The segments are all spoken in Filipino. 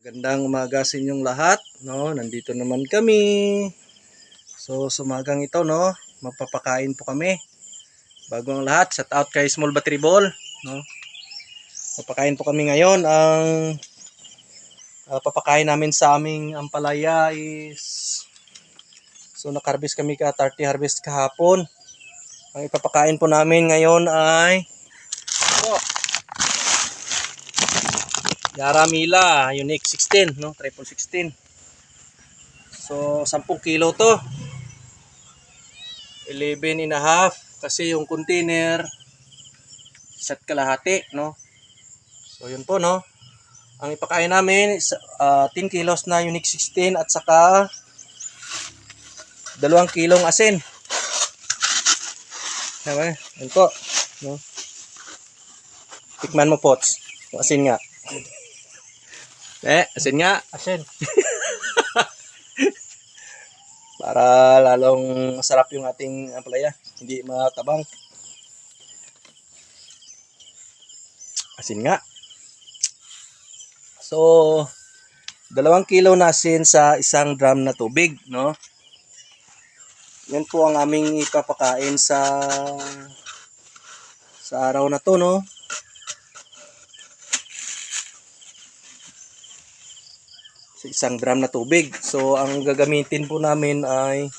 Gandang umaga sa inyong lahat, no? Nandito naman kami. So, sumagang ito, no? Magpapakain po kami. Bago ang lahat, shout out kay Small Battery Ball, no? Papakain po kami ngayon. Ang ah, papakain namin sa aming ampalaya is So, nakarbis kami ka 30 harvest kahapon. Ang ipapakain po namin ngayon ay ito. Yara Mila, Unique 16, no? Triple 16. So, 10 kilo to. 11 and a half kasi yung container isa't kalahati, no? So, yun po, no? Ang ipakain namin is ah, 10 kilos na Unique 16 at saka dalawang kilong asin. Diba? Yun po, no? Tikman mo, Pots. Asin nga. Eh, asin nga. Asin. Para lalong masarap yung ating ampalaya. Hindi matabang. Asin nga. So, dalawang kilo na asin sa isang drum na tubig, no? Yan po ang aming ipapakain sa sa araw na to, no? Sa isang drum na tubig. So, ang gagamitin po namin ay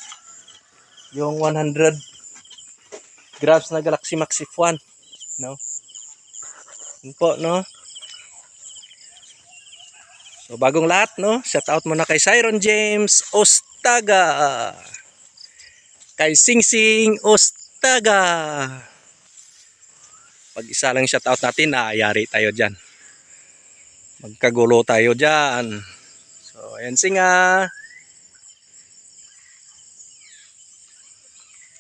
yung 100 grams na Galaxy Max F1. No? Yun po, no? So, bagong lahat, no? Shout out muna kay Siron James Ostaga. Kay Sing Sing Ostaga. Pag isa lang shout out natin, naayari tayo dyan. Magkagulo tayo dyan. So, ayan singa.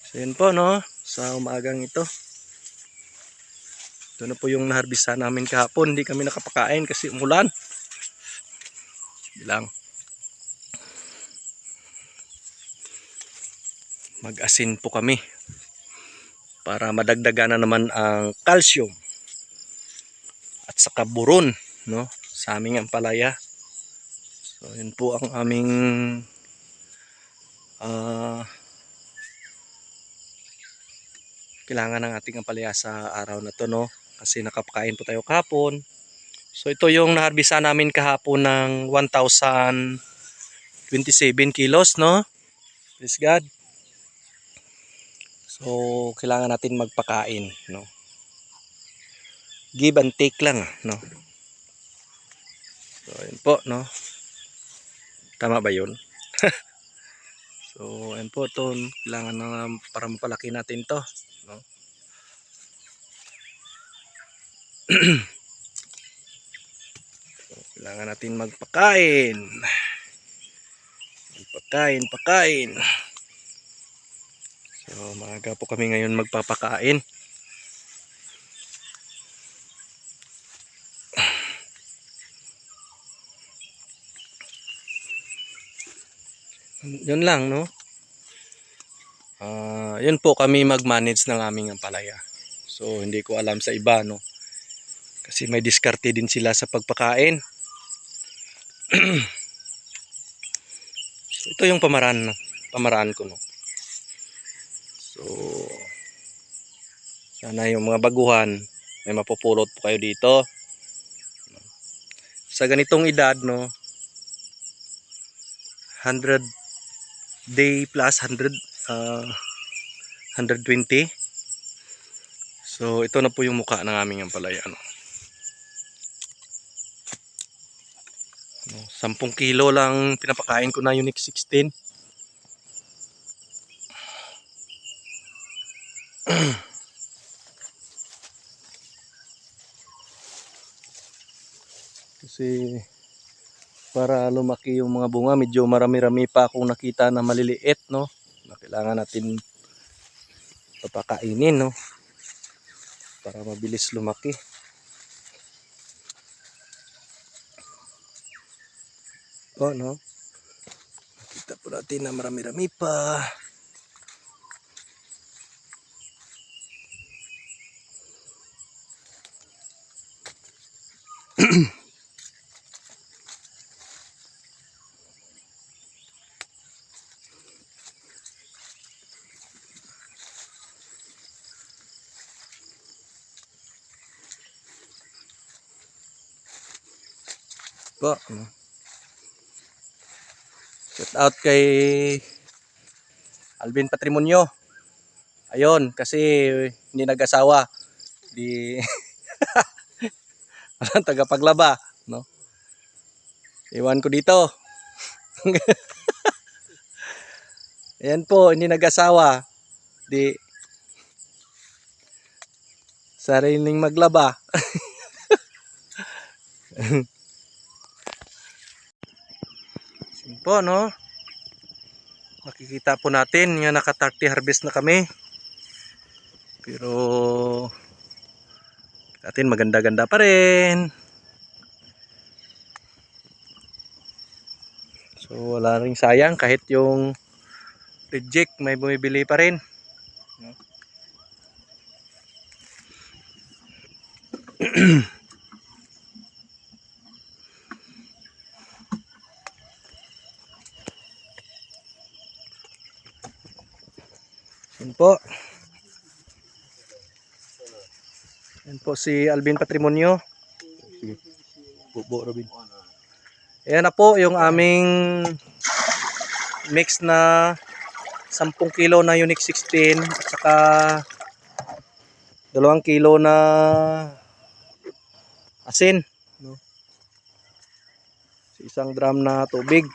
So, yun po, no? Sa umagang ito. Ito na po yung naharbisa namin kahapon. Hindi kami nakapakain kasi umulan. Hindi lang. Mag-asin po kami. Para madagdagan na naman ang calcium. At saka buron, no? Sa aming ampalaya. So, yun po ang aming ah kailangan ng ating ampalaya sa araw na to, no? Kasi nakapakain po tayo kahapon. So, ito yung naharbisa namin kahapon ng 1,027 kilos, no? Praise God. So, kailangan natin magpakain, no? Give and take lang, no? So, yun po, no? Tama ba yun? so, ayun po ito. Kailangan na para mapalaki natin to. No? so, kailangan natin magpakain. Magpakain, pakain. So, maaga po kami ngayon magpapakain. Yun lang, no? Ah, yun po kami mag-manage ng aming ampalaya. So, hindi ko alam sa iba, no? Kasi may diskarte din sila sa pagpakain. so, ito yung pamaraan, pamaraan ko, no? So, sana yung mga baguhan, may mapupulot po kayo dito. Sa ganitong edad, no? 100 day plus 100 uh, 120 so ito na po yung mukha ng aming ampalaya no? No, 10 kilo lang pinapakain ko na Unique 16 kasi para lumaki yung mga bunga. Medyo marami-rami pa akong nakita na maliliit no? Na kailangan natin papakainin no? Para mabilis lumaki. Oh no? Nakita po natin na marami-rami pa Po. Shout out kay Alvin Patrimonio. Ayun, kasi hindi nag-asawa. Di walang tagapaglaba, no? Iwan ko dito. Ayan po, hindi nag-asawa. Di sariling maglaba. po, no? Makikita po natin nga naka-30 harvest na kami. Pero atin maganda-ganda pa rin. So wala ring sayang kahit yung reject may bumibili pa rin. Yun po. Yan po si Alvin Patrimonio. Sige. Bubo, Robin. Ayan na po yung aming mix na 10 kilo na Unique 16 at saka 2 kilo na asin. No? Sa isang drum na tubig.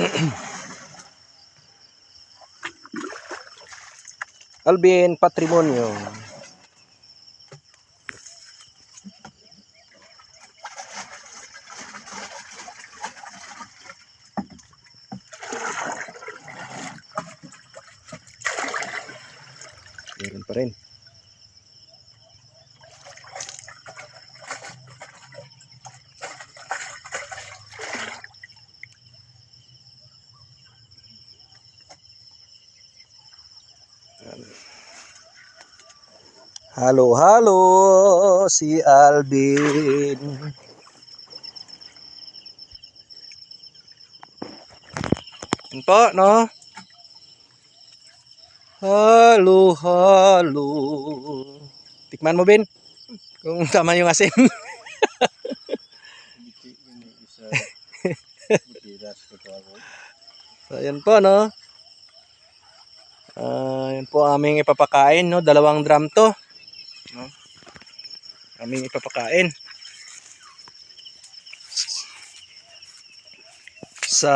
Alvin Patrimonio. Meron pa rin. Halo, halo, si Alvin. Po, no? Halo, halo. Tikman mo, Bin. Kung tama yung asin. so, ayan po, no? Ah, yan po aming ipapakain, no? Dalawang drum to. No? Aming ipapakain. Sa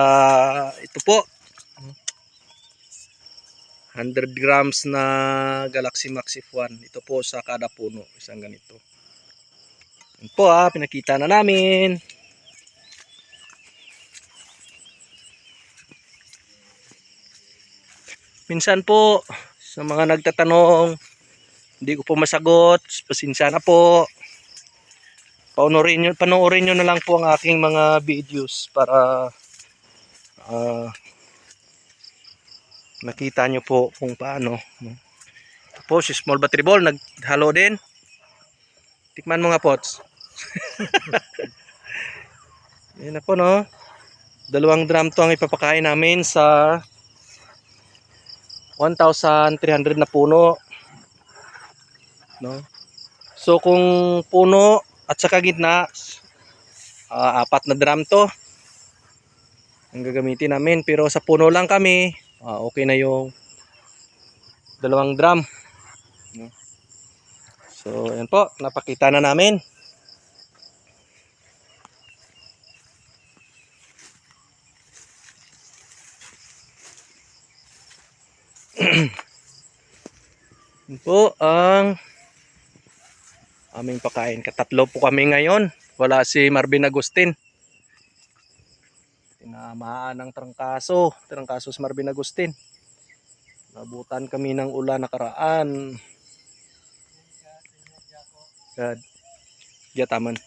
ito po. 100 grams na Galaxy Max F1. Ito po sa kada puno. Isang ganito. Yan po ah, pinakita na namin. Minsan po, sa mga nagtatanong, hindi ko po masagot. Pasensya na po. Panoorin nyo, panoorin nyo na lang po ang aking mga videos para ah, nakita nyo po kung paano. no. Po, si Small Battery Ball, naghalo din. Tikman mo nga, Pots. Yan na po, no? Dalawang drum to ang ipapakain namin sa 1,300 na puno. No? So kung puno at saka gitna, ah, apat na drum to. Ang gagamitin namin. Pero sa puno lang kami, ah, okay na yung dalawang drum. So yan po, napakita na namin. Yan po ang aming pakain. Katatlo po kami ngayon. Wala si Marvin Agustin. Tinamaan ng trangkaso. Trangkaso si Marvin Agustin. Nabutan kami ng ulan nakaraan. God. Yataman.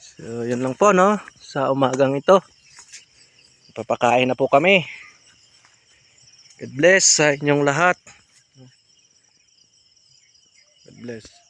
So, yun lang po, no? Sa umagang ito. Papakain na po kami. God bless sa inyong lahat. God bless.